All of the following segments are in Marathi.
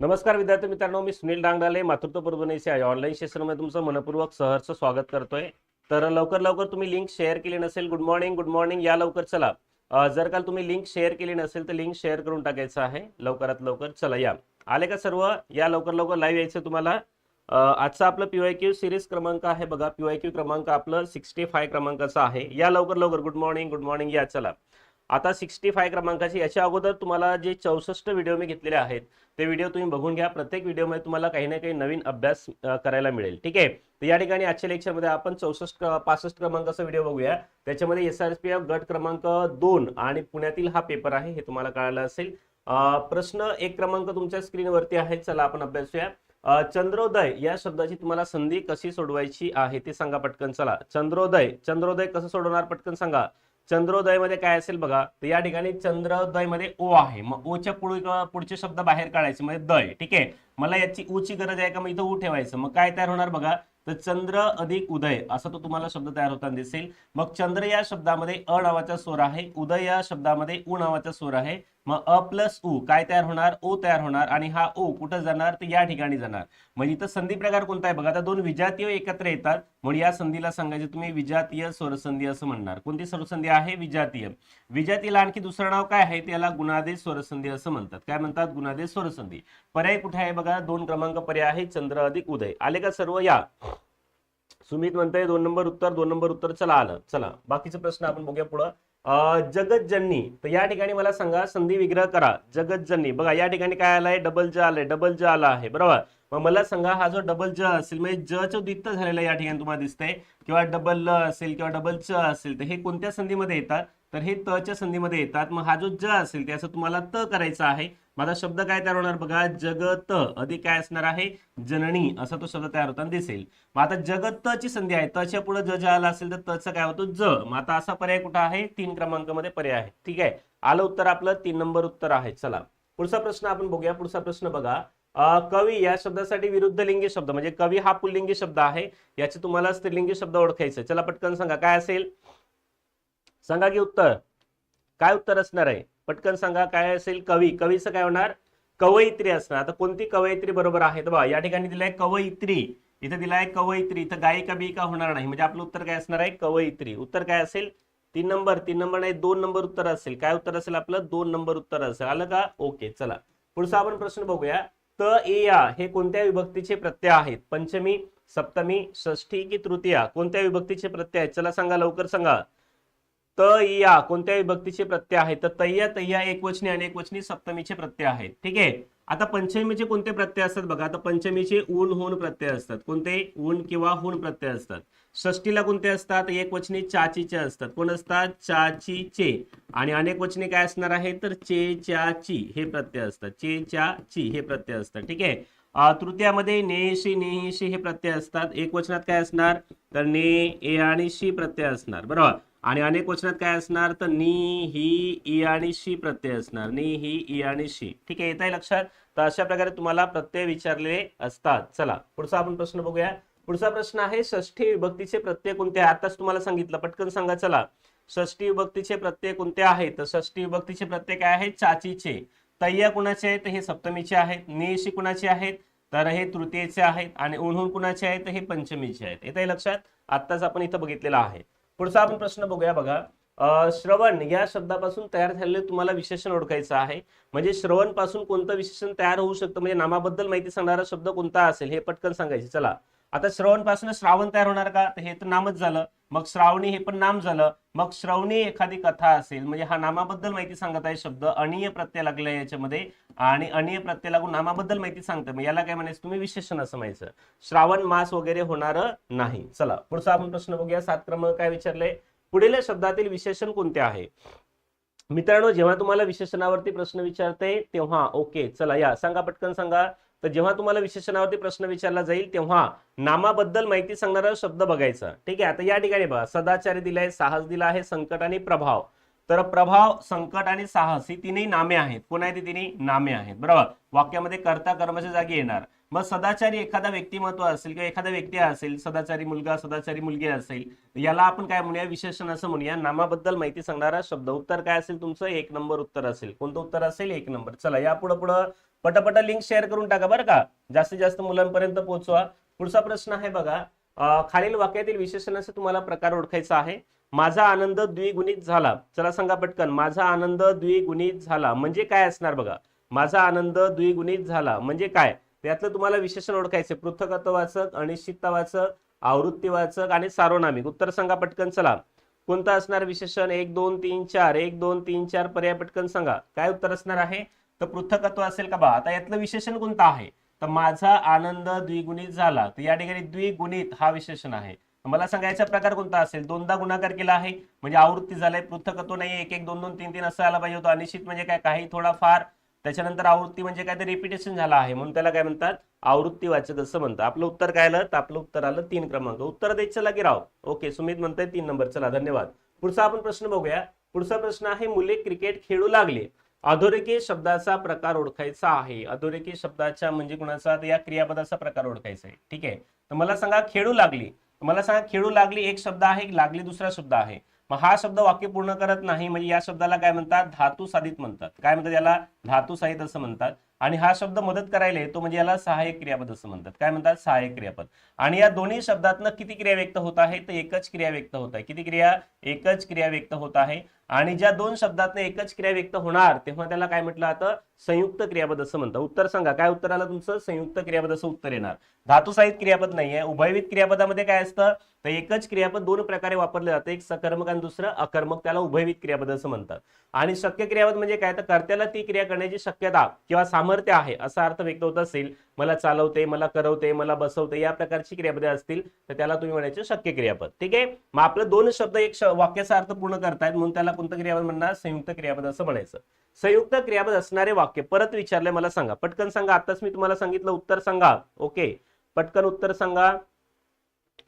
नमस्कार विद्यार्थी मित्रांनो मी सुनील डांगडाले मातृत्व परभणीचे आहे. ऑनलाईन सेशनमध्ये तुमचं मनपूर्वक सहर्ष स्वागत करतोय. तर लवकर लवकर तुम्ही लिंक शेअर केली नसेल गुड मॉर्निंग गुड मॉर्निंग या लवकर चला. जर काल तुम्ही लिंक शेअर केली नसेल तर लिंक शेअर करून टाकायचं आहे. लवकरात लवकर चला या. आले का सर्व? या लवकर लवकर लाईव्ह यायचं तुम्हाला. आजचा आपलं पीवाय क्यू सिरीज क्रमांक आहे बघा. पीवाय क्यू क्रमांक आपलं सिक्स्टी फाय क्रमांकाचा आहे. या लवकर लवकर गुड मॉर्निंग गुड मॉर्निंग या चला. आता सिक्स्टी फाय क्रमांकाची याच्या अगोदर तुम्हाला जे चौसष्ट व्हिडिओ मी घेतलेले आहेत ते व्हिडिओ तुम्ही बघून घ्या. प्रत्येक व्हिडिओमध्ये तुम्हाला काही ना काही नवीन अभ्यास करायला मिळेल. ठीक आहे? तर या ठिकाणी आजच्या लेक्चरमध्ये आपण चौसष्ट पासष्ट क्रमांकाचा व्हिडिओ बघूया. त्याच्यामध्ये एस आर पी एफ गट क्रमांक दोन आणि पुण्यातील हा पेपर आहे हे तुम्हाला कळायला असेल. प्रश्न एक क्रमांक तुमच्या स्क्रीनवरती आहे चला आपण अभ्यासूया. चंद्रोदय या शब्दाची तुम्हाला संधी कशी सोडवायची आहे ते सांगा पटकन. चला चंद्रोदय चंद्रोदय कसं सोडवणार पटकन सांगा. चंद्रोदयमध्ये काय असेल बघा तर या ठिकाणी चंद्रोदयमध्ये ओ आहे. मग ओच्या पुढे पुढचे शब्द बाहेर काढायचे म्हणजे दय. ठीक आहे? मला याची ऊची गरज आहे का? मग इथं ऊ ठेवायचं. मग काय तयार होणार बघा? तर चंद्र अधिक उदय असा तो तुम्हाला शब्द तयार होताना दिसेल. मग चंद्र या शब्दामध्ये अ नावाचा स्वर आहे उदय या शब्दामध्ये उ नावाचा स्वर आहे. मग अ प्लस उ काय तयार होणार? ओ तयार होणार आणि हा ओ कुठं जाणार? तर या ठिकाणी जाणार. म्हणजे इथं संधी प्रकार कोणता आहे? बघा आता दोन विजातीय एकत्र येतात. म्हणून या संधीला सांगायचे तुम्ही विजातीय स्वरसंधी असं म्हणणार. कोणती स्वरसंधी आहे? विजातीय. विजातीला आणखी दुसरं नाव काय आहे? त्याला गुणादेश स्वरसंधी असं म्हणतात. काय म्हणतात? गुणादेश स्वरसंधी. पर्याय कुठे आहे? बघा दोन क्रमांक पर्याय आहे. चंद्र अधिक उदय. आले का सर्व? या. सुमित म्हणताय दोन नंबर उत्तर दोन नंबर उत्तर. चला आलं. चला. बाकीचे प्रश्न आपण बघूया पुढं. जगतजननी तर या ठिकाणी मला सांगा संधी विग्रह करा. जगतजननी बघा या ठिकाणी काय आलाय? डबल ज आलंय. डबल ज आला आहे. बरोबर? मग मला सांगा हा जो डबल ज असेल म्हणजे ज च द्वित्त झालेला या ठिकाणी तुम्हाला दिसतंय किंवा डबल ल असेल किंवा डबल च असेल तर हे कोणत्या संधीमध्ये येतात? तर हे त च्या संधीमध्ये येतात. मग हा जो ज असेल त्याचं तुम्हाला त करायचा आहे. माझा शब्द काय तयार होणार बघा? जगत अधिक काय असणार आहे? जननी असा तो शब्द तयार होताना दिसेल. मग आता जगत ची संधी आहे. तच्या पुढे ज ज आला असेल तर तचं काय होतं? ज. मग आता असा पर्याय कुठं आहे? तीन क्रमांकामध्ये पर्याय आहे. ठीक आहे? आलं उत्तर आपलं तीन नंबर उत्तर आहे. चला. पुढचा प्रश्न आपण बघूया. पुढचा प्रश्न बघा. कवी या शब्दासाठी विरुद्ध लिंगी शब्द म्हणजे कवी हा पुल्लिंगी शब्द आहे. याचे तुम्हाला स्त्रीलिंगी शब्द ओळखायचे चला पटकन सांगा. काय असेल? सांगा की उत्तर. काय उत्तर असणार आहे? पटकन सांगा काय असेल? कवी. कवीचं काय होणार? कवयित्री असणार. आता कोणती कवयित्री बरोबर आहे? तर बघा या ठिकाणी दिलाय कवयित्री. इथं दिलाय कवयित्री. इथं गायिका बियिका होणार नाही. म्हणजे आपलं उत्तर काय असणार आहे? कवयित्री. उत्तर काय असेल? तीन नंबर. तीन नंबर नाही दोन नंबर उत्तर असेल. काय उत्तर असेल आपलं? दोन नंबर उत्तर असेल. आलं का? ओके चला. पुढचा आपण प्रश्न बघूया. त ए या हे कोणत्या विभक्तीचे प्रत्यय आहेत? पंचमी सप्तमी षष्ठी की तृतीया? कोणत्या विभक्तीचे प्रत्यय आहेत? चला सांगा लवकर सांगा. त या कोणत्या विभक्तीचे प्रत्यय आहेत तर तय्या तय्या एकवचनी आणि एकवचनी सप्तमीचे प्रत्यय आहेत. ठीक आहे? आता पंचमीचे कोणते प्रत्यय असतात बघा? आता पंचमीचे ऊन होऊन प्रत्यय असतात. कोणते? ऊन किंवा हुन प्रत्यय असतात. षष्टीला कोणते असतात? एकवचनी चाचीचे असतात. कोण असतात? चाची चे आणि अनेक वचने काय असणार आहे तर चे च्या ची हे प्रत्यय असतात. चे च्या ची हे प्रत्यय असतात. ठीक आहे? अं, तृतीयामध्ये नेशी नेहिशी हे प्रत्यय असतात. एक वचनात काय असणार? तर ने ए आणि शी प्रत्यय असणार. बरोबर? आणि अनेक वचनात काय असणार? तर नी ही ई आणि शी प्रत्यय असणार. नी ही ई आणि शी. ठीक आहे? येत आहे लक्षात? तर अशा प्रकारे तुम्हाला प्रत्यय विचारले असतात. चला पुढचा आपण प्रश्न बघूया. पुढचा प्रश्न आहे षष्ठी विभक्तीचे प्रत्यय कोणते? आहे आताच तुम्हाला सांगितलं. पटकन सांगा चला. षष्ठी विभक्तीचे प्रत्यय कोणते आहेत? तर षष्ठी विभक्तीचे प्रत्यय काय आहेत? चाचीचे. तय्या कुणाचे आहेत? हे सप्तमीचे आहेत. निशी कुणाचे आहेत? तर हे तृतीयेचे आहेत. आणि उन्हून कुणाचे आहेत? हे पंचमीचे आहेत. येत आहे लक्षात? आत्ताच आपण इथं बघितलेलं आहे. पुढचा आपण प्रश्न बघूया बघा. श्रवण या शब्दापासून तयार झालेले तुम्हाला विशेषण ओळखायचं आहे. म्हणजे श्रवणपासून कोणतं विशेषण तयार होऊ शकतं? म्हणजे नामाबद्दल माहिती सांगणारा शब्द कोणता असेल? हे पटकन सांगायचे. चला. आता श्रवणपासून श्रावण तयार होणार का? तर हे तर नामच झालं. मग श्रावणी हे पण नाम झालं. मग श्रवणी एखादी कथा असेल म्हणजे हा नामाबद्दल माहिती सांगत आहे शब्द अनिय प्रत्यय लागला याच्यामध्ये. आणि अनिय प्रत्यय लागून नामाबद्दल माहिती सांगतं मग याला काय म्हणायचं? तुम्ही विशेषण असं म्हणायचं. श्रावण मास वगैरे होणार नाही. चला पुढचा आपण प्रश्न बघूया. सात क्रमांक काय विचारलंय? पुढील शब्दातील विशेषण कोणते आहे? मित्रांनो जेव्हा तुम्हाला विशेषणावरती प्रश्न विचारते तेव्हा ओके. चला या. सांगा पटकन सांगा. तर जेव्हा तुम्हाला विशेषणावरती प्रश्न विचारला जाईल तेव्हा नामाबद्दल माहिती सांगणारा शब्द बघायचा. ठीक आहे? आता या ठिकाणी बघा. सदाचारी दिलाय साहस दिला आहे संकट आणि प्रभाव. तर प्रभाव संकट आणि साहस ही तिन्ही नामे आहेत. कोण आहे ती तिन्ही? नामे आहेत. बरोबर? वाक्यामध्ये कर्ता कर्माच्या जागी येणार. मग सदाचारी एखादा व्यक्तिमत्व असेल किंवा एखादा व्यक्ती असेल सदाचारी मुलगा सदाचारी मुलगी असेल याला आपण काय म्हणूया विशेषण असं म्हणूया. नामाबद्दल माहिती सांगणारा शब्द. उत्तर काय असेल तुमचं? एक नंबर उत्तर असेल. कोणतं उत्तर असेल? एक नंबर. चला या पुढे पुढं पटापट लिंक शेअर करून टाका बरं का. जास्तीत जास्त मुलांपर्यंत पोहोचवा. पुढचा प्रश्न आहे बघा खालील वाक्यातील विशेषणाचे तुम्हाला प्रकार ओळखायचा आहे. माझा आनंद द्विगुणित झाला. चला सांगा पटकन. माझा आनंद द्विगुणित झाला. म्हणजे काय असणार बघा? माझा आनंद द्विगुणित झाला. म्हणजे काय? त्यातलं तुम्हाला विशेषण ओळखायचे पृथकत्ववाचक अनिश्चितवाचक आवृत्तीवाचक आणि सार्वनामिक. उत्तर सांगा पटकन चला. कोणतं असणार विशेषण? एक दोन तीन चार. एक दोन तीन चार पर्याय पटकन सांगा. काय उत्तर असणार आहे? तर पृथकत्व असेल का बा? आता यातलं विशेषण कोणतं आहे? तर माझा आनंद द्विगुणित झाला. तर या ठिकाणी द्विगुणित हा विशेषण आहे. मला सांगायचा प्रकार कोणता असेल? दोनदा गुणाकार केला आहे. म्हणजे आवृत्ती झालाय पृथकत्व नाही एक एक दोन दोन तीन तीन असं आला पाहिजे होतं. अनिश्चित म्हणजे काय? काही थोडाफार त्याच्यानंतर आवृत्ती म्हणजे काय तर रिपिटेशन झाला आहे. म्हणून त्याला काय म्हणतात? आवृत्ती वाचक असं म्हणतात. आपलं उत्तर काय आलं? तर आपलं उत्तर आलं तीन क्रमांक. उत्तर देत चला की राव. ओके सुमित म्हणताय तीन नंबर चला धन्यवाद. पुढचा आपण प्रश्न बघूया. पुढचा प्रश्न आहे मुले क्रिकेट खेळू लागले. अधोरेखी शब्दाचा प्रकार ओळखायचा आहे. अधोरेखी शब्दाच्या म्हणजे कुणाचा? या क्रियापदाचा प्रकार ओळखायचा आहे. ठीक आहे? तर मला सांगा खेळू लागली. मला सांगा खेळू लागली एक शब्द आहे लागली दुसरा शब्द आहे. मग हा शब्द वाक्य पूर्ण करत नाही. म्हणजे या शब्दाला काय म्हणतात? धातू साधित म्हणतात. काय म्हणतात याला? धातू साहित असं म्हणतात. आणि हा शब्द मदत करायला येतो म्हणजे याला सहाय्यक क्रियापद असं म्हणतात. काय म्हणतात? सहाय्यक क्रियापद. आणि या दोन्ही शब्दातनं किती क्रिया व्यक्त होत आहे? तर एकच क्रिया व्यक्त होत आहे. किती क्रिया? एकच क्रिया व्यक्त होत आहे. आणि ज्या दोन शब्दातनं एकच क्रिया व्यक्त होणार तेव्हा त्याला काय म्हटलं जातं? संयुक्त क्रियापद असं म्हणतात उत्तर सांगा. काय उत्तर आलं तुमचं? संयुक्त क्रियापद असं उत्तर येणार. धातुसाहित क्रियापद नाहीये. उभयविध क्रियापदामध्ये काय असतं? तर एकच क्रियापद दोन प्रकारे वापरले जातं. एक सकर्मक आणि दुसरं अकर्मक. त्याला उभयविध क्रियापद असं म्हणतात. आणि शक्य क्रियापद म्हणजे काय? तर कर्त्याला ती क्रिया करण्याची शक्यता किंवा सामर्थ्य आहे असा अर्थ व्यक्त होत असेल मला चालवते मला करवते मला बसवते या प्रकारची क्रियापदे असतील तर त्याला तुम्ही म्हणायचे शक्य क्रियापद. ठीक आहे? मग आपलं दोन शब्द एक वाक्याचा अर्थ पूर्ण करतायत म्हणून त्याला कोणतं क्रियापद म्हणणार? संयुक्त क्रियापद असं म्हणायचं. संयुक्त क्रियापद असणारे वाक्य परत विचारले मला सांगा. पटकन सांगा. आताच मी तुम्हाला सांगितलं उत्तर सांगा. ओके? पटकन उत्तर सांगा.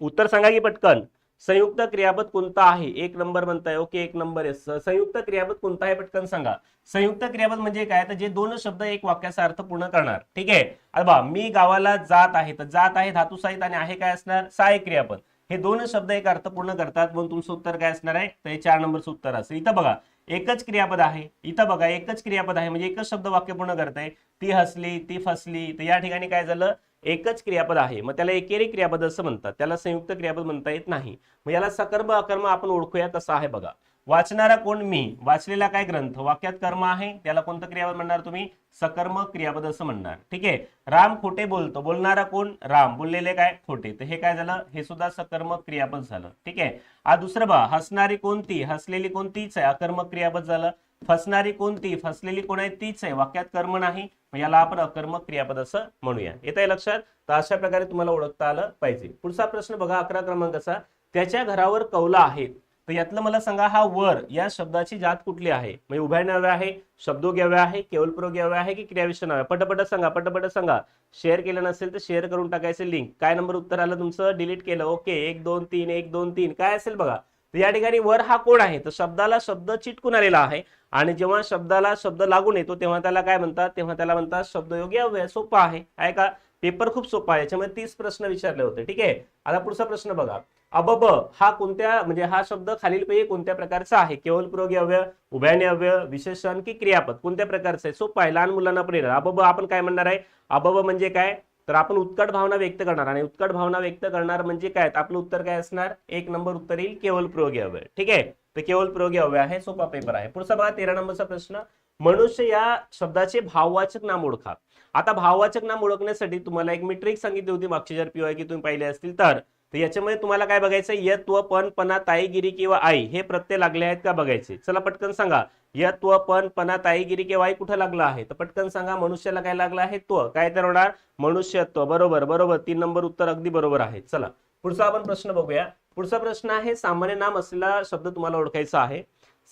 उत्तर सांगा की पटकन. संयुक्त क्रियापद कोणता आहे? एक नंबर म्हणताय. ओके एक नंबर आहे. संयुक्त क्रियापद कोणता आहे पटकन सांगा. संयुक्त क्रियापद म्हणजे काय? तर जे दोन शब्द एक वाक्याचा अर्थ पूर्ण करणार. ठीक आहे? अरे मी गावाला जात आहे. तर जात आहे धातू साहित आणि आहे काय असणार? सहाय्यक क्रियापद. हे दोन शब्द एक अर्थ पूर्ण करतात. म्हणून तुमचं उत्तर काय असणार आहे? तर हे चार नंबरचं उत्तर असेल इथं बघा एकच क्रियापद आहे. इथं बघा एकच क्रियापद आहे. म्हणजे एकच शब्द वाक्य पूर्ण करताय. ती हसली ती फसली. तर या ठिकाणी काय झालं? एकच क्रियापद आहे. मग त्याला एकेरी क्रियापद असं म्हणतात. त्याला संयुक्त क्रियापद म्हणता येत नाही. मग याला सकर्म अकर्म आपण ओळखूया कसं आहे बघा. वाचणारा कोण? मी. वाचलेला काय ग्रंथ? वाक्यात कर्म आहे. त्याला कोणतं क्रियापद म्हणणार तुम्ही? सकर्म क्रियापद असं म्हणणार. ठीक आहे? राम खोटे बोलतो. बोलणारा कोण? राम. बोललेले काय? खोटे. तर हे काय झालं? हे सुद्धा सकर्म क्रियापद झालं. ठीक आहे? आ दुसरं बा हसणारी कोणती? हसलेली कोणतीच आहे. अकर्म क्रियापद झालं. फसणारी कोणती? फसलेली कोण आहे? तीच आहे. वाक्यात कर्म नाही. मग याला आपण अकर्मक क्रियापद असं म्हणूया. येत आहे लक्षात? तर अशा प्रकारे तुम्हाला ओळखता आलं पाहिजे. पुढचा प्रश्न बघा अकरा क्रमांकाचा. त्याच्या घरावर कौला आहेत. तर यातलं मला सांगा हा वर या शब्दाची जात कुठली आहे? म्हणजे उभयनाव्य आहे शब्दोग्याव्य आहे केवलप्रो प्रयोग्याव्य आहे की क्रियाविषय नव्या पटपट सांगा पटपट सांगा. शेअर केलं नसेल तर शेअर करून टाकायचं लिंक. काय नंबर उत्तर आलं तुमचं? डिलीट केलं. ओके. एक दोन तीन एक दोन तीन. काय असेल बघा? तर या ठिकाणी वर हा कोण आहे? तर शब्दाला शब्द चिटकून आलेला आहे. आणि जेव्हा शब्दाला शब्द लागून येतो तेव्हा त्याला काय म्हणतात? तेव्हा त्याला म्हणतात शब्दयोगी अव्यय सोपा आहे. आहे का? पेपर खूप सोपा आहे. याच्यामध्ये तीस प्रश्न विचारले होते. ठीक आहे? आता पुढचा प्रश्न बघा. अबब हा कोणत्या म्हणजे हा शब्द खालीलपैकी कोणत्या प्रकारचा आहे? केवळ पुरोगी अव्यय उभयाने अव्यय विशेषण की क्रियापद? कोणत्या प्रकारचं आहे? सोपं आहे. लहान मुलांना पण येणार. अबब आपण काय म्हणणार आहे? अबब म्हणजे काय? तर आपण उत्कट भावना व्यक्त करणार. आणि उत्कट भावना व्यक्त करणार म्हणजे काय? आपलं उत्तर काय असणार? एक नंबर उत्तर येईल केवळ प्रयोगी अव्यय ठीक आहे? तर केवळ प्रयोगी हवे आहे सोपा पेपर आहे. पुढचा बघा तेरा नंबरचा प्रश्न. मनुष्य या शब्दाचे भाववाचक नाम ओळखा. आता भाववाचक नाम ओळखण्यासाठी तुम्हाला एक मी ट्रिक सांगितली होती मागच्या जर पीवाय की तुम्ही पाहिले असतील तर. याच्यामध्ये तुम्हाला काय बघायचं यत्व पण पना ताईगिरी किंवा आई हे प्रत्यय लागले आहेत का बघायचे? चला पटकन सांगा. यत्व पण पणा ताईगिरी किंवा आई कुठं लागला आहे? तर पटकन सांगा मनुष्याला काय लागला आहे त्व काय तर होणार? मनुष्यत्व. बरोबर बरोबर. तीन नंबर उत्तर अगदी बरोबर आहे. चला पुढचा आपण प्रश्न बघूया. पुढचा प्रश्न आहे सामान्य नाम असलेला शब्द तुम्हाला ओळखायचा आहे.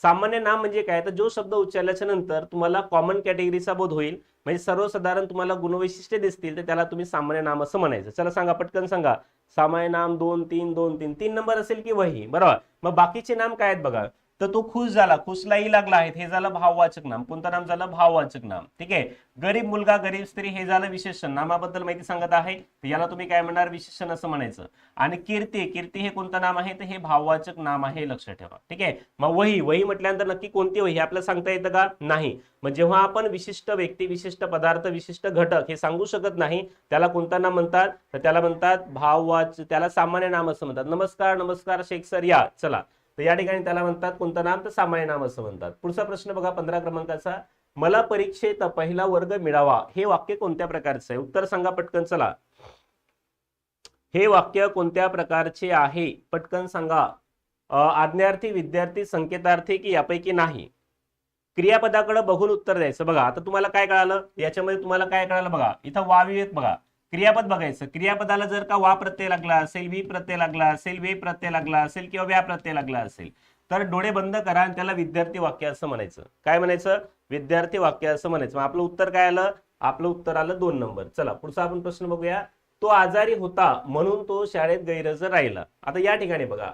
सामान्य नाम म्हणजे काय? तर जो शब्द उच्चारल्याच्या नंतर तुम्हाला कॉमन कॅटेगरीचा बोध होईल. म्हणजे सर्वसाधारण तुम्हाला गुणवैशिष्ट्ये दिसतील तर त्याला तुम्ही सामान्य नाम असं म्हणायचं. चला सांगा पटकन सांगा. सामान्य नाम दोन तीन दोन तीन. तीन नंबर असेल की वही? बरोबर. मग बाकीचे नाम काय आहेत बघा? तर तो खुश झाला. खुशलाही लागला आहे. हे झालं भाववाचक नाम. कोणतं नाम झालं? भाववाचक नाम. ठीक आहे? गरीब मुलगा गरीब स्त्री हे झालं विशेषण. नामाबद्दल माहिती सांगत आहे. तर याला तुम्ही काय म्हणणार? विशेषण असं म्हणायचं. आणि कीर्ती कीर्ती हे कोणतं नाम आहे? तर हे भाववाचक नाम आहे लक्षात ठेवा. ठीक आहे? मग वही वही म्हटल्यानंतर नक्की कोणती वही? आपल्याला सांगता येतं का? नाही. मग जेव्हा आपण विशिष्ट व्यक्ती विशिष्ट पदार्थ विशिष्ट घटक हे सांगू शकत नाही त्याला कोणता नाम म्हणतात? तर त्याला म्हणतात भाववाच त्याला सामान्य नाम असं म्हणतात. नमस्कार नमस्कार शेख सर या चला. तर या ठिकाणी त्याला म्हणतात कोणतं नाम? तर सामान्य नाम असं म्हणतात. पुढचा प्रश्न बघा पंधरा क्रमांकाचा. मला परीक्षेत पहिला वर्ग मिळावा. हे वाक्य कोणत्या प्रकारचं आहे? उत्तर सांगा पटकन चला. हे वाक्य कोणत्या प्रकारचे आहे? पटकन सांगा. आज्ञार्थी विद्यार्थी संकेतार्थी की यापैकी नाही? क्रियापदाकडे बघून उत्तर द्यायचं. बघा आता तुम्हाला काय कळालं? याच्यामध्ये तुम्हाला काय कळालं? बघा इथं वाविवेक बघा. क्रियापद बघायचं. क्रियापदाला जर का वा प्रत्यय लागला असेल वी प्रत्यय लागला असेल वे प्रत्यय लागला असेल किंवा व्या प्रत्यय लागला असेल तर डोळे बंद करा आणि त्याला विद्यार्थी वाक्य असं म्हणायचं. काय म्हणायचं? विद्यार्थी वाक्य असं म्हणायचं. मग आपलं उत्तर काय आलं? आपलं उत्तर आलं दोन नंबर. चला पुढचा आपण प्रश्न बघूया. तो आजारी होता म्हणून तो शाळेत गैरहजर राहिला. आता या ठिकाणी बघा.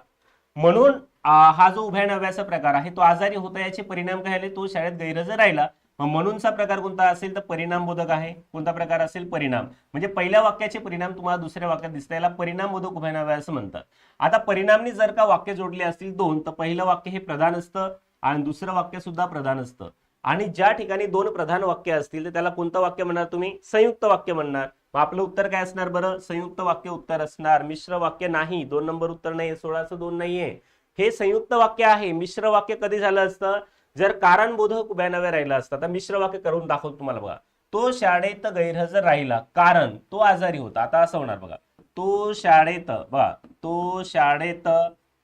म्हणून हा जो उभ्या नव्याचा प्रकार आहे तो आजारी होता याचे परिणाम काय आले? तो शाळेत गैरहजर राहिला. मग म्हणूनचा प्रकार कोणता असेल तर परिणाम बोधक आहे. कोणता प्रकार असेल? परिणाम. म्हणजे पहिल्या वाक्याचे परिणाम तुम्हाला दुसऱ्या वाक्यात दिसता याला परिणाम बोधक उभ्या नव्या असं म्हणतात. आता परिणामनी जर का वाक्य जोडले असतील दोन तर पहिलं वाक्य हे प्रधान असतं आणि दुसरं वाक्य सुद्धा प्रधान असतं. आणि ज्या ठिकाणी दोन प्रधान वाक्य असतील तर त्याला कोणतं वाक्य म्हणणार तुम्ही? संयुक्त वाक्य म्हणणार. मग आपलं उत्तर काय असणार बरं? संयुक्त वाक्य उत्तर असणार. मिश्र वाक्य नाही. दोन नंबर उत्तर नाही सोळाचं दोन नाहीये. हे संयुक्त वाक्य आहे. मिश्र वाक्य कधी झालं असतं? जर कारणबोधक उभ्या नव्या राहिला असता तर मिश्र वाक्य करून दाखवतो तुम्हाला बघा. तो शाळेत गैरहजर राहिला. कारण तो आजारी होता. आता असं होणार बघा. तो शाळेत बघा. तो शाळेत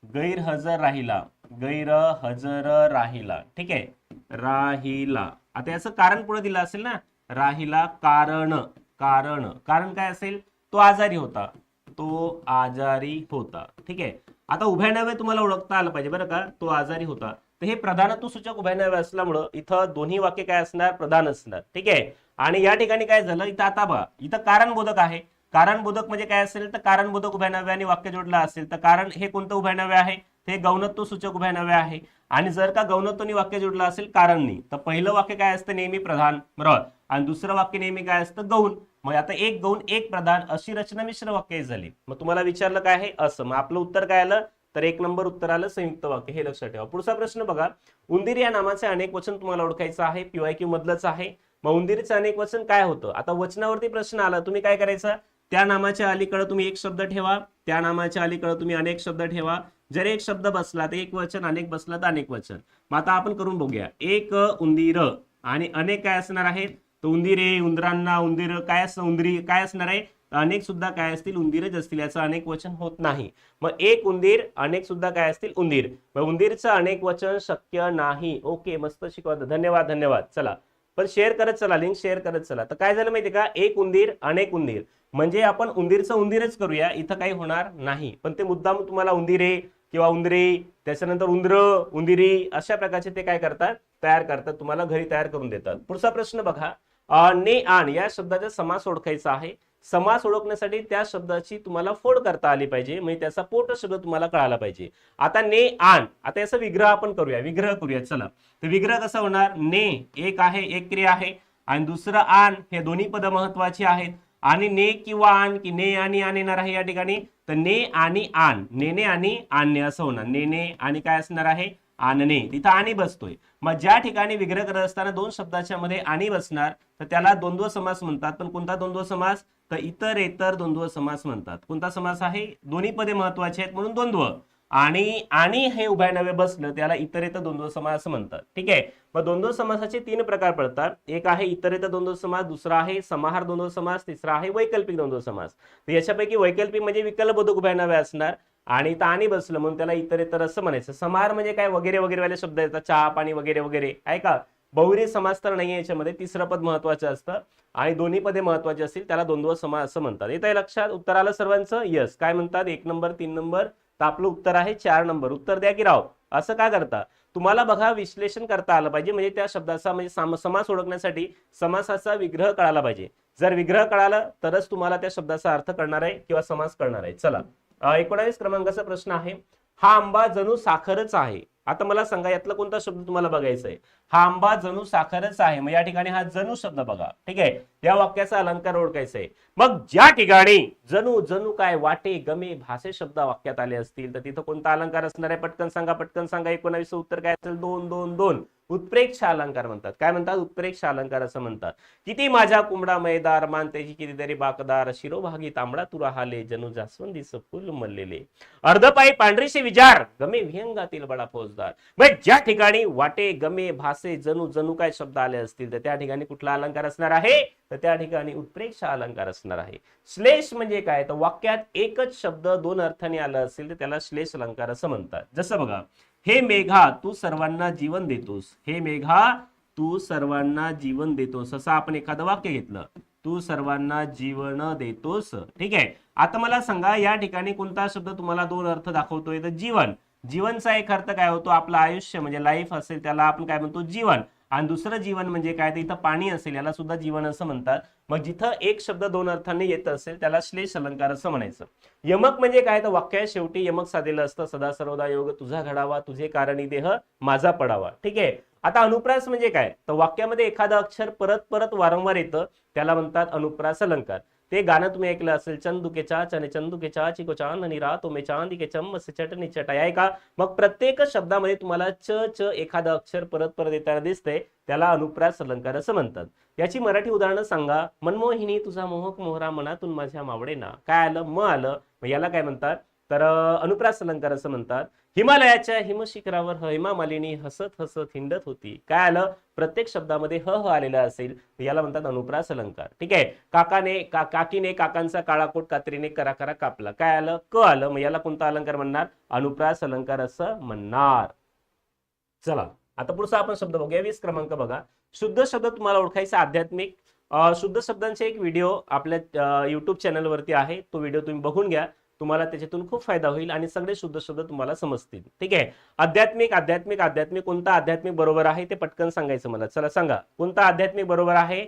गैरहजर राहिला. गैरहजर राहिला. ठीक आहे? राहिला. आता याचं कारण पुढे दिलं असेल ना? राहिला कारण. कारण. कारण काय असेल? तो आजारी होता. तो आजारी होता. ठीक आहे? आता उभ्या नव्हे तुम्हाला ओळखता आलं पाहिजे बरं का? तो आजारी होता. तर हे प्रधानत्व सूचक उभयनाव असल्यामुळं इथं दोन्ही वाक्य काय असणार? प्रधान असणार. ठीक आहे? आणि या ठिकाणी काय झालं? इथं आता बघा इथं कारणबोधक आहे. कारणबोधक म्हणजे काय असेल? तर कारणबोधक उभ्या आणि वाक्य जोडलं असेल तर कारण हे कोणतं उभयनाव्य आहे? ते गौणत्व सूचक उभयनाव्य आहे. आणि जर का गौणत्वनी वाक्य जोडलं असेल कारणनी तर पहिलं वाक्य काय असतं? नेहमी प्रधान. बरोबर? आणि दुसरं वाक्य नेहमी काय असतं? गौण. मग आता एक गौण एक प्रधान अशी रचना मिश्र वाक्य झाली. मग तुम्हाला विचारलं काय आहे? असं. मग आपलं उत्तर काय आलं? तर एक नंबर उत्तर आलं संयुक्त वाक्य. हे लक्षात ठेवा. पुढचा प्रश्न बघा. उंदीर या नामाचे अनेक वचन तुम्हाला ओळखायचं आहे. पीवाय क्यू मधलंच आहे. मग उंदीरचं अनेक वचन काय होतं? आता वचनावरती प्रश्न आला. तुम्ही काय करायचं? त्या नामाच्या अलीकडे तुम्ही एक शब्द ठेवा. त्या नामाच्या अलीकडे तुम्ही अनेक शब्द ठेवा. जर एक शब्द बसला तर एक वचन अनेक बसला तर अनेक वचन. मग आता आपण करून बघूया. एक उंदीर आणि अनेक काय असणार आहेत? तर उंदिरे उंदरांना उंदीर काय असं उंदरी काय असणार आहे? अनेक सुद्धा काय असतील? उंदीरच असतील याचं अनेक वचन होत नाही. मग एक उंदीर अनेक सुद्धा काय असतील? उंदीर. मग उंदीरचं अनेक वचन शक्य नाही. ओके मस्त शिकवत धन्यवाद धन्यवाद. चला. पण शेअर करत चला लिंक शेअर करत चला. तर काय झालं माहिती का? एक उंदीर अनेक उंदीर. म्हणजे आपण उंदीरचं उंदीरच करूया. इथं काही होणार नाही. पण ते मुद्दाम तुम्हाला उंदिरे किंवा उंदरे त्याच्यानंतर उंदर उंदिरी अशा प्रकारचे ते काय करतात? तयार करतात. तुम्हाला घरी तयार करून देतात. पुढचा प्रश्न बघा. ने आण या शब्दाचा समास ओळखायचा आहे. समास ओळखण्यासाठी त्या शब्दाची तुम्हाला फोड करता आली पाहिजे म्हणजे त्याचा पोट शब्द तुम्हाला कळाला पाहिजे. आता ने आण आता याचा विग्रह आपण करूया विग्रह करूया चला. तर विग्रह कसा होणार? ने एक आहे एक क्रिया आहे आणि दुसरं आण हे दोन्ही पद महत्वाची आहेत. आणि ने किंवा आण की ने आणि आण येणार आहे या ठिकाणी? तर ने आणि आण नेने आणि आणणे असं होणार. नेने आणि काय असणार आहे? आणणे तिथं आणि बसतोय. मग ज्या ठिकाणी विग्रह करत असताना दोन शब्दाच्या मध्ये आणि बसणार तर त्याला द्वंद्व समास म्हणतात. पण कोणता द्वंद्व समास? तर इतर इतर द्वंद्व समास म्हणतात. कोणता समास आहे? दोन्ही पदे महत्त्वाचे आहेत म्हणून द्वंद्व. आणि आणि हे उभ्या नवे बसलं त्याला इतरेतर द्वंद्व समास म्हणतात. ठीक आहे? मग द्वंद्व समासाचे तीन प्रकार पडतात. एक आहे इतरेतर द्वंद्व समास दुसरा आहे समाहार द्वंद्व समास तिसरा आहे वैकल्पिक द्वंद्व समास. तर याच्यापैकी वैकल्पिक म्हणजे विकल्पबोधक उभ्या नव्या असणार. आणि तर आणि बसलं म्हणून त्याला इतरेतर असं म्हणायचं. समाहार म्हणजे काय? वगैरे वगैरे वाले शब्द येतात. चहा पाणी वगैरे वगैरे. आहे का? बहुरी समास तर नाही याच्यामध्ये तिसरं पद महत्वाचं असतं. आणि दोन्ही पदे महत्वाची असतील त्याला द्वंद्व समास असं म्हणतात. येत आहे लक्षात? उत्तर आलं सर्वांचं? यस काय म्हणतात? एक नंबर तीन नंबर? तर आपलं उत्तर आहे चार नंबर. उत्तर द्या की राव. असं का करता? तुम्हाला बघा विश्लेषण करता आलं पाहिजे. म्हणजे त्या शब्दाचा म्हणजे समास ओळखण्यासाठी समासाचा विग्रह कळाला पाहिजे. जर विग्रह कळाला तरच तुम्हाला त्या शब्दाचा अर्थ कळणार आहे किंवा समास कळणार आहे. चला. एकोणावीस क्रमांकाचा प्रश्न आहे. हा आंबा जणू साखरच आहे. आता मला सांगा यातला कोणता शब्द तुम्हाला बघायचा आहे? हा आंबा जणू साखरच आहे. मग या ठिकाणी हा जणू शब्द बघा. ठीक आहे? या वाक्याचा अलंकार ओळखायचा आहे. मग ज्या ठिकाणी जणू जणू काय वाटे गमे भाषे शब्द वाक्यात आले असतील तर तिथं कोणता अलंकार असणार आहे? पटकन सांगा पटकन सांगा. एकोणावीस उत्तर काय असेल? दोन दोन दोन. उत्प्रेक्ष अलंकार म्हणतात. काय म्हणतात? उत्प्रेक्ष अलंकार असं म्हणतात. किती माझ्या कुंबडा मैदार मान त्याची कितीतरी बाकदार शिरोभागी तांबडा तू राहाले जणू जास्वंदीच फुल मल्लेले. अर्धपायी पांढरीशी विचार गमे विहंगातील बडा फौजदार. म्हणजे ज्या ठिकाणी वाटे गमे भासे जणू जणू काय शब्द आले असतील तर त्या ठिकाणी कुठला अलंकार असणार आहे? तर त्या ठिकाणी उत्प्रेक्ष अलंकार असणार आहे. श्लेष म्हणजे काय? तर वाक्यात एकच शब्द दोन अर्थाने आला असेल तर त्याला श्लेष अलंकार असं म्हणतात. जसं बघा हे मेघा तू सर्वांना जीवन देतोस. हे मेघा तू सर्वांना जीवन देतोस. असं आपण एखादं वाक्य घेतलं. तू सर्वांना जीवन देतोस. ठीक आहे? आता मला सांगा या ठिकाणी कोणता शब्द तुम्हाला दोन अर्थ दाखवतोय? तर जीवन. जीवनचा एक अर्थ काय होतो? आपलं आयुष्य म्हणजे लाईफ असेल त्याला आपण काय म्हणतो? जीवन. आणि दुसरं जीवन म्हणजे काय? तर इथं पाणी असेल याला सुद्धा जीवन असं म्हणतात. मग जिथं एक शब्द दोन अर्थाने येत असेल त्याला श्लेष अलंकार असं म्हणायचं. यमक म्हणजे काय? तर वाक्या शेवटी यमक साधलेलं असतं. सदा सर्वदा योग तुझा घडावा तुझे कारणी देह माझा पडावा. ठीक आहे? आता अनुप्रास म्हणजे काय? तर वाक्यामध्ये एखादं अक्षर परत परत वारंवार येतं. त्याला म्हणतात अनुप्रास अलंकार. ते गाणं तुम्ही ऐकलं असेल चंदुके चा चने चंदुके चा चिको चांद आणि रा तो मे चांदी के चम से चटणी चटाई आहे का मग प्रत्येक शब्दामध्ये तुम्हाला च च एखादं अक्षर परत परत येताना दिसते त्याला अनुप्रास अलंकार असं म्हणतात. याची मराठी उदाहरणं सांगा. मनमोहिनी तुझा मोहक मोहरा मनातून माझ्या मावडे ना काय आलं? म आलं. याला काय म्हणतात? तर अनुप्रास अलंकार असं म्हणतात. हिमालयाच्या हिमशिखरावर हेमा मालिनी हसत हसत हिंडत होती. काय आलं? प्रत्येक शब्दामध्ये ह ह आलेलं असेल. याला म्हणतात अनुप्रास अलंकार ठीक आहे? काकाने का काकीने काकांचा काळाकोट कात्रीने करा करा कापला. काय आलं? क आलं. मग याला कोणता अलंकार म्हणणार? अनुप्रास अलंकार असं म्हणणार. चला आता पुढचा आपण शब्द बघूया. वीस क्रमांक बघा. शुद्ध शब्द तुम्हाला ओळखायचा आध्यात्मिक. शुद्ध शब्दांचे एक व्हिडिओ आपल्या युट्यूब चॅनलवरती आहे. तो व्हिडिओ तुम्ही बघून घ्या. तुम्हाला त्याच्यातून खूप फायदा होईल आणि सगळे शुद्ध शब्द तुम्हाला समजतील. ठीक आहे? आध्यात्मिक आध्यात्मिक आध्यात्मिक कोणता आध्यात्मिक बरोबर आहे ते पटकन सांगायचं मला. चला सांगा. कोणता आध्यात्मिक बरोबर आहे?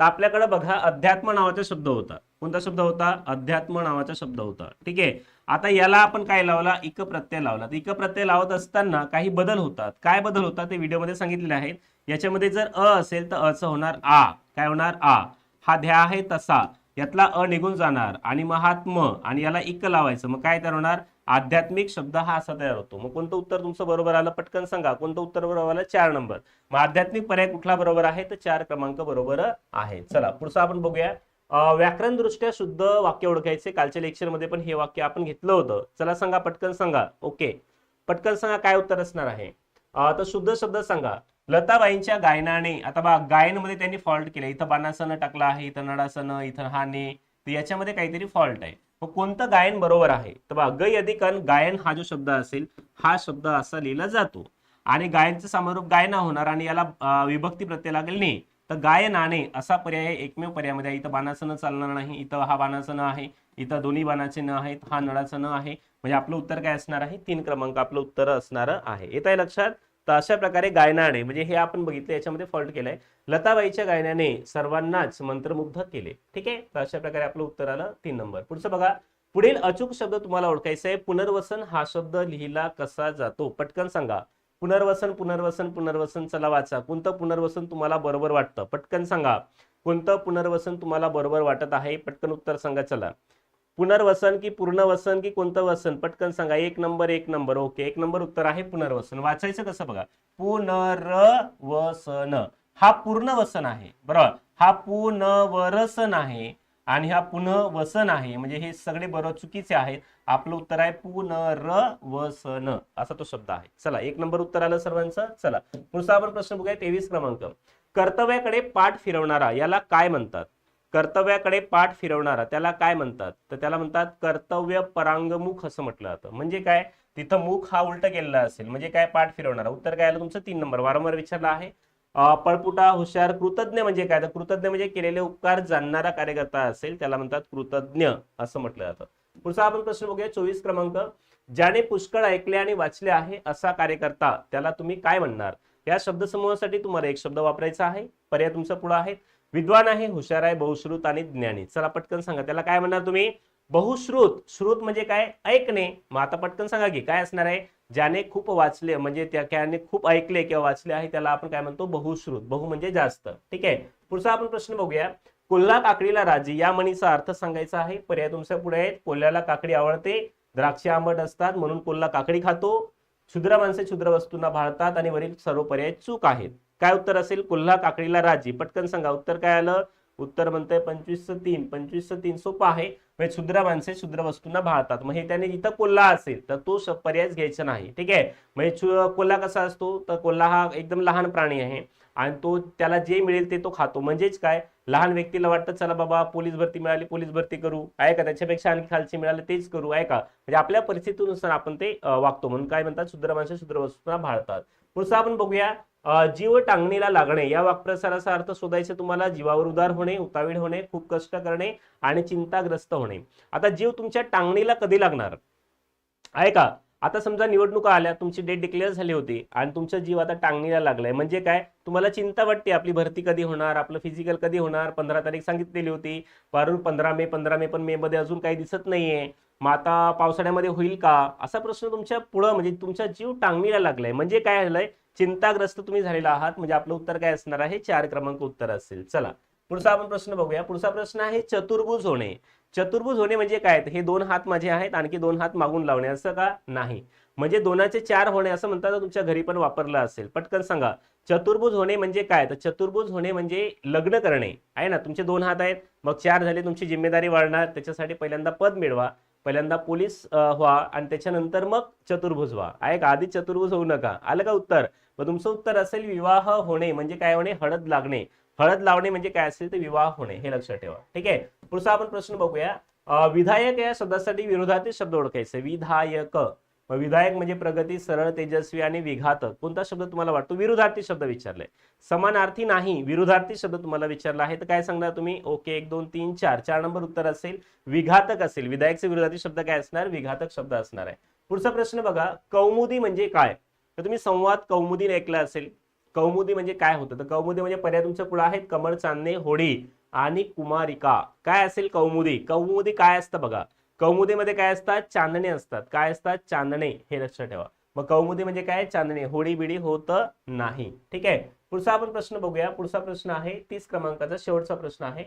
तर आपल्याकडे बघा अध्यात्म नावाचा शब्द होता. कोणता शब्द होता? अध्यात्म नावाचा शब्द होता. ठीक आहे? आता याला आपण काय लावला? इक प्रत्यय लावला. तर इक प्रत्यय लावत असताना काही बदल होतात. काय बदल होतात ते व्हिडिओमध्ये सांगितलेले आहेत. याच्यामध्ये जर अ असेल तर अचं होणार आ. काय होणार? आ. हा ध्या आहे तसा. यातला अ निघून जाणार आणि महात्म आणि याला इक लावायचं. मग काय तयार होणार? आध्यात्मिक शब्द हा असा तयार होतो. मग कोणतं उत्तर तुमचं बरोबर आलं पटकन सांगा. कोणतं उत्तर बरोबर आलं? चार नंबर. मग आध्यात्मिक पर्याय कुठला बरोबर आहे? तर चार क्रमांक बरोबर आहे. चला पुढचं आपण बघूया. व्याकरण दृष्ट्या शुद्ध वाक्य ओळखायचे. कालच्या लेक्चरमध्ये पण हे वाक्य आपण घेतलं होतं. चला सांगा पटकन सांगा. ओके. पटकन सांगा काय उत्तर असणार आहे? तर शुद्ध शब्द सांगा. लताबाईंच्या गायनाने आता बा गायनमध्ये त्यांनी फॉल्ट केलं इथं बाणासन टाकला आहे इथं नडासन इथं हाने तर याच्यामध्ये काहीतरी फॉल्ट आहे. मग कोणतं गायन बरोबर आहे? तर बा गय अधिकन गायन हा जो शब्द असेल हा शब्द असा लिहिला जातो. आणि गायनचं समारोप गायना होणार आणि याला विभक्ती प्रत्यय लागेल नाही तर गायनाने असा पर्याय एकमेव पर्यायामध्ये आहे. इथं बाणासनं चालणार नाही इथं हा बाणासन आहे इथं दोन्ही बाणाचे न आहेत हा नळाचं न आहे. म्हणजे आपलं उत्तर काय असणार आहे? तीन क्रमांक आपलं उत्तर असणार आहे. येत आहे लक्षात? तर अशा प्रकारे गायनाने म्हणजे हे आपण बघितलं याच्यामध्ये फॉल्ट केलाय. लताबाईच्या गायनाने सर्वांनाच मंत्रमुग्ध केले. ठीक आहे? तर अशा प्रकारे आपलं उत्तर आलं तीन नंबर. पुढचं बघा. पुढील अचूक शब्द तुम्हाला ओळखायचा आहे. पुनर्वसन हा शब्द लिहिला कसा जातो? पटकन सांगा. पुनर्वसन पुनर्वसन पुनर्वसन चला वाचा. कोणतं पुनर्वसन तुम्हाला बरोबर वाटतं? पटकन सांगा. कोणतं पुनर्वसन तुम्हाला बरोबर वाटत आहे? पटकन उत्तर सांगा चला. पुनर्वसन की पूर्णवसन की कोणतं वसन? पटकन सांगा. एक नंबर एक नंबर. ओके एक नंबर उत्तर आहे पुनर्वसन. वाचायचं कसं बघा? पुनर्वसन. हा पूर्णवसन आहे. बरोबर हा पुनवरसन आहे आणि हा पुनर्वसन आहे. म्हणजे हे सगळे बरोबर चुकीचे आहेत. आपलं उत्तर आहे पुनर्वसन. असा तो शब्द आहे. चला एक नंबर उत्तर आलं सर्वांचं. चला पुढचा आपण प्रश्न बघूया तेवीस क्रमांक. कर्तव्याकडे पाठ फिरवणारा याला काय म्हणतात? कर्तव्याकडे पाठ फिरवणारा त्याला काय म्हणतात? तर त्याला म्हणतात कर्तव्य परांगमुख असं म्हटलं जातं. म्हणजे काय? तिथं मुख हा उलट केलेला असेल म्हणजे काय पाठ फिरवणारा? उत्तर काय आलं तुमचं? तीन नंबर. वारंवार विचारला आहे. पळपुटा हुशार कृतज्ञ म्हणजे काय? तर कृतज्ञ म्हणजे केलेले उपकार जाणणारा कार्यकर्ता असेल त्याला म्हणतात कृतज्ञ असं म्हटलं जातं. पुढचा आपण प्रश्न बघूया चोवीस क्रमांक. ज्याने पुष्कळ ऐकले आणि वाचले आहे असा कार्यकर्ता त्याला तुम्ही काय म्हणणार? या शब्दसमूहासाठी तुम्हाला एक शब्द वापरायचा आहे. पर्याय तुमचा पुढे आहे. विद्वान आहे हुशार आहे बहुश्रुत आणि ज्ञानी. चला पटकन सांगा त्याला काय म्हणणार तुम्ही? बहुश्रुत. श्रुत म्हणजे काय? ऐकणे. मग आता पटकन सांगा की काय असणार आहे? ज्याने खूप वाचले म्हणजे त्या त्याने खूप ऐकले किंवा वाचले आहे त्याला आपण काय म्हणतो? बहुश्रुत. बहु म्हणजे जास्त. ठीक आहे? पुढचा आपण प्रश्न बघूया. कोल्हा काकडीला राजी. या म्हणीचा अर्थ सांगायचा आहे. पर्याय तुमच्यापुढे आहेत. कोल्ह्याला काकडी आवडते. द्राक्षे आंबट असतात. म्हणून कोल्हा काकडी खातो. क्षुद्र माणसे क्षुद्र वस्तूंना भाळतात आणि वरील सर्व पर्याय चूक आहेत. काय उत्तर असेल? कोल्हा काकडीला राजी. पटकन सांगा उत्तर काय आलं? उत्तर म्हणतंय पंचवीस तीन. पंचवीस तीन सोपं आहे. म्हणजे क्षुद्र माणसे क्षुद्र वस्तूंना भाळतात. मग हे त्याने जिथं कोल्हा असेल तर तो पर्यायच घ्यायचा नाही. ठीक आहे? म्हणजे कोल्हा कसा असतो? तर कोल्हा हा एकदम लहान प्राणी आहे आणि तो त्याला जे मिळेल ते तो खातो. म्हणजेच काय? लहान व्यक्तीला वाटतं चला बाबा पोलीस भरती मिळाली पोलीस भरती करू. आहे का? त्याच्यापेक्षा आणखी खालची मिळाली तेच करू. आहे का? म्हणजे आपल्या परिस्थितीनुसार आपण ते वागतो. म्हणून काय म्हणतात? शुद्र माणसं शुद्र वस्तूंना भाळतात. पुढचं आपण बघूया. जीव टांगणीला लागणे या वाक्प्रसाराचा अर्थ शोधायचे तुम्हाला जीवावर उदार होणे उतावीळ होणे खूप कष्ट करणे आणि चिंताग्रस्त होणे. आता जीव तुमच्या टांगणीला कधी लागणार? आहे का? आता समजा निवडणुका आल्या तुमची डेट डिक्लेअर झाली होती आणि तुमचा जीव आता टांगणीला लागलाय. म्हणजे काय? तुम्हाला चिंता वाटते आपली भरती कधी होणार आपलं फिजिकल कधी होणार? पंधरा तारीख सांगितलेली होती. वरून पंधरा मे पंधरा मे पण मे मध्ये अजून काही दिसत नाहीये. मग आता पावसाळ्यामध्ये होईल का? असा प्रश्न तुमच्या पुढं म्हणजे तुमचा जीव टांगणीला लागलाय. म्हणजे काय झालंय? चिंताग्रस्त तुम्ही झालेला आहात म्हणजे आपलं उत्तर काय असणार आहे? चार क्रमांक उत्तर असेल. चला पुढचा आपण प्रश्न बघूया. पुढचा प्रश्न आहे चतुर्भुज होणे. चतुर्भुज होणे म्हणजे काय? हे दोन हात माझे आहेत आणखी दोन हात मागून लावणे असं का नाही? म्हणजे दोनाचे चार होणे असं म्हणतात तुमच्या घरी पण वापरलं असेल. पटकन सांगा. चतुर्भुज होणे म्हणजे काय? तर चतुर्भुज होणे म्हणजे लग्न करणे. आहे ना? तुमचे दोन हात आहेत. मग चार झाले तुमची जिम्मेदारी वाढणार. त्याच्यासाठी पहिल्यांदा पद मिळवा. पहिल्यांदा पोलीस व्हा आणि त्याच्यानंतर मग चतुर्भुज व्हा. ऐक आधी चतुर्भुज होऊ नका. आलं का उत्तर? मग तुमचं उत्तर असेल विवाह होणे म्हणजे काय होणे? हळद लागणे. हळद लावणे म्हणजे काय असेल तर विवाह होणे हे लक्षात ठेवा. ठीक आहे? पुढचा आपण प्रश्न बघूया. विधायक या शब्दासाठी विरोधातील शब्द ओळखायचे. विधायक. मग विधायक म्हणजे प्रगती सरळ तेजस्वी आणि विघातक. कोणता शब्द तुम्हाला वाटतो? विरोधार्थी शब्द विचारलाय समानार्थी नाही विरोधार्थी शब्द तुम्हाला विचारला आहे. तर काय सांगणार तुम्ही? ओके एक दोन तीन चार. चार नंबर उत्तर असेल विघातक असेल. विधायकचे विरोधार्थी शब्द काय असणार? विघातक शब्द असणार आहे. पुढचा प्रश्न बघा कौमुदी म्हणजे काय? तर तुम्ही संवाद कौमुदी ऐकला असेल. कौमुदी म्हणजे काय होतं? तर कौमुदी म्हणजे पर्याय तुमच्यापुढे आहेत. कमळ चांदणे होडी आणि कुमारिका. काय असेल कौमुदी? कौमुदी काय असतं बघा? कौमुदीमध्ये काय असतात? चांदणे असतात. काय असतात? चांदणे. हे लक्षात ठेवा. मग कौमुदी म्हणजे काय? चांदणे. होडी बिडी होत नाही. ठीक आहे? पुढचा आपण प्रश्न बघूया. पुढचा प्रश्न आहे तीस क्रमांकाचा शेवटचा प्रश्न आहे.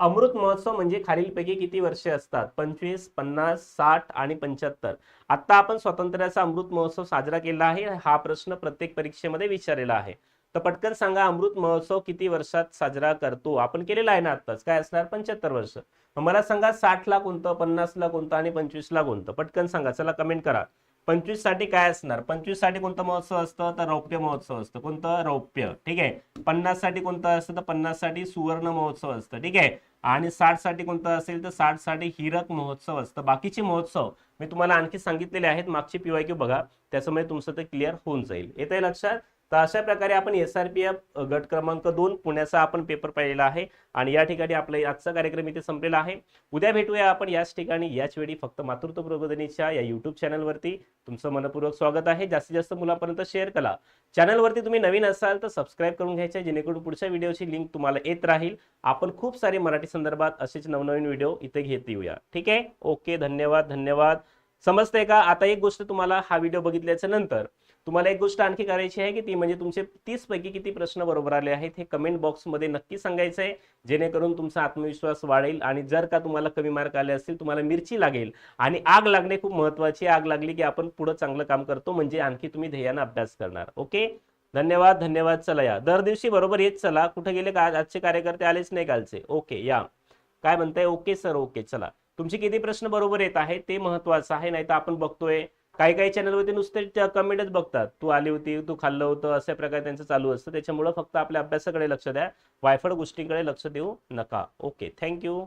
अमृत महोत्सव म्हणजे खालीलपैकी किती वर्षे असतात? पंचवीस पन्नास साठ आणि पंच्याहत्तर. आता आपण स्वातंत्र्याचा अमृत महोत्सव साजरा केला आहे. हा प्रश्न प्रत्येक परीक्षेमध्ये विचारलेला आहे. तर पटकन सांगा अमृत महोत्सव किती वर्षात साजरा करतो? आपण केलेला आहे ना आत्ताच. काय असणार? पंच्याहत्तर वर्ष. मला सांगा साठ ला कोणतं पन्नास ला कोणतं आणि पंचवीस ला कोणतं? पटकन सांगा. चला कमेंट करा. पंचवीससाठी काय असणार? पंचवीससाठी कोणतं महोत्सव असतं? तर रौप्य महोत्सव असतं. कोणतं? रौप्य. ठीक आहे? पन्नाससाठी कोणतं असतं? तर पन्नाससाठी सुवर्ण महोत्सव असतं. ठीक आहे? आणि साठसाठी कोणतं असेल तर साठसाठी हिरक महोत्सव असतं. बाकीचे महोत्सव मी तुम्हाला आणखी सांगितलेले आहेत. मागची पीवायक्यू बघा. त्याच्यामुळे तुमचं ते क्लिअर होऊन जाईल. येत आहे लक्षात? तर अशा प्रकारे आपण एस आर पी एफ गट क्रमांक दोन पुण्याचा आपण पेपर पाहिलेला आहे. आणि या ठिकाणी आपला आजचा कार्यक्रम इथे संपलेला आहे. उद्या भेटूया आपण याच ठिकाणी. याच वेळी फक्त मातृत्व प्रबोधनीच्या या युट्यूब चॅनलवरती तुमचं मनपूर्वक स्वागत आहे. जास्तीत जास्त मुलापर्यंत शेअर करा. चॅनलवरती तुम्ही नवीन असाल तर सबस्क्राईब करून घ्यायचे जेणेकरून पुढच्या व्हिडिओची लिंक तुम्हाला येत राहील. आपण खूप सारे मराठी संदर्भात असेच नवनवीन व्हिडिओ इथे घेत येऊया. ठीक आहे? ओके धन्यवाद धन्यवाद. समजतंय का? आता एक गोष्ट तुम्हाला हा व्हिडिओ बघितल्याच्या नंतर तुम्हाला एक गोष्ट आणखी करायची आहे की ती म्हणजे तुमचे तीस पैकी किती प्रश्न बरोबर आले आहेत हे कमेंट बॉक्समध्ये नक्की सांगायचं आहे जेणेकरून तुमचा आत्मविश्वास वाढेल आणि जर का तुम्हाला कमी मार्क आले असतील तुम्हाला मिरची लागेल आणि आग लागणे खूप महत्वाची आग लागली की आपण पुढे चांगलं काम करतो म्हणजे आणखी तुम्ही ध्येयानं अभ्यास करणार. ओके धन्यवाद धन्यवाद चला या. दर दिवशी बरोबर येत चला. कुठे गेले का? आजचे कार्यकर्ते आलेच नाही कालचे. ओके या. काय म्हणताय? ओके सर ओके चला. तुमचे किती प्रश्न बरोबर येत आहे ते महत्वाचं आहे नाही तर आपण बघतोय. काही काही चॅनलवरती नुसते कमेंटच बघतात. तू आली होती तू खाल्लं होतं अशा प्रकारे त्यांचं चालू असतं. त्याच्यामुळं फक्त आपल्या अभ्यासाकडे लक्ष द्या. वायफळ गोष्टींकडे लक्ष देऊ नका. Okay thank you